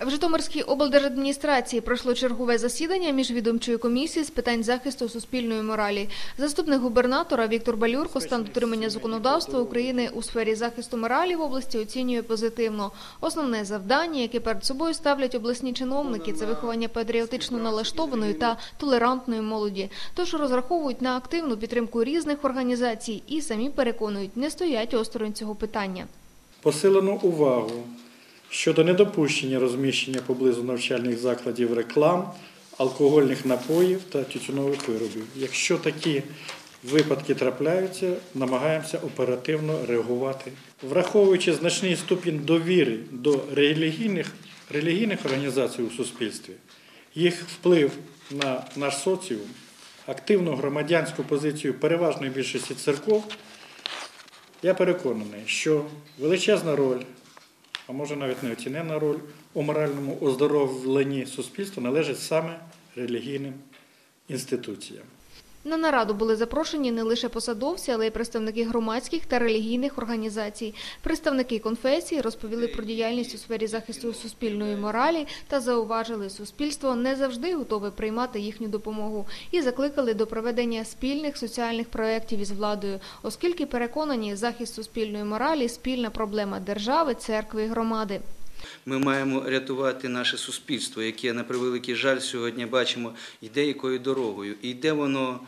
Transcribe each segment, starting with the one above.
В Житомирській облдержадміністрації пройшло чергове засідання міжвідомчої комісії з питань захисту суспільної моралі. Заступник губернатора Віктор Балюрко стан дотримання законодавства України у сфері захисту моралі в області оцінює позитивно. Основне завдання, яке перед собою ставлять обласні чиновники, це виховання патріотично налаштованої та толерантної молоді. Тож розраховують на активну підтримку різних організацій і самі переконують, не стоять осторонь цього питання. Посилено увагу щодо недопущення розміщення поблизу навчальних закладів реклам, алкогольних напоїв та тютюнових виробів. Якщо такі випадки трапляються, намагаємося оперативно реагувати. Враховуючи значний ступінь довіри до релігійних, релігійних організацій у суспільстві, їх вплив на наш соціум, активну громадянську позицію переважної більшості церков, я переконаний, що величезна роль, а може навіть неоціненна роль у моральному оздоровленні суспільства належить саме релігійним інституціям. На нараду були запрошені не лише посадовці, але й представники громадських та релігійних організацій. Представники конфесії розповіли про діяльність у сфері захисту суспільної моралі та зауважили, суспільство не завжди готове приймати їхню допомогу і закликали до проведення спільних соціальних проєктів із владою, оскільки переконані, захист суспільної моралі спільна проблема держави, церкви і громади. Ми маємо рятувати наше суспільство, яке, на превеликий жаль, сьогодні бачимо, йде якою дорогою. І йде воно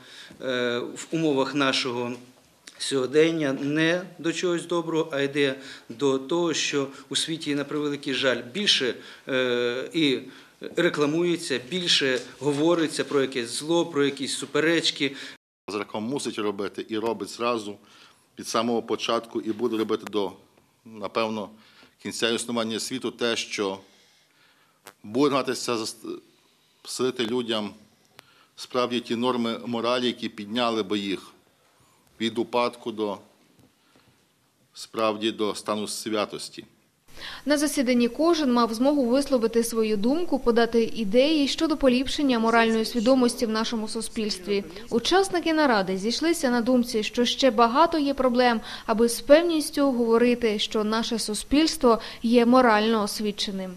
е, в умовах нашого сьогодення не до чогось доброго, а йде до того, що у світі, на превеликий жаль, більше е, і рекламується, більше говориться про якесь зло, про якісь суперечки, Зраком мусить робити і робить зразу від самого початку, і буде робити до, напевно, кінця існування світу те, що намагатися зас- людям справді ті норми моралі, які підняли би їх від упадку до справді до стану святості. На засіданні кожен мав змогу висловити свою думку, подати ідеї щодо поліпшення моральної свідомості в нашому суспільстві. Учасники наради зійшлися на думці, що ще багато є проблем, аби з певністю говорити, що наше суспільство є морально освіченим.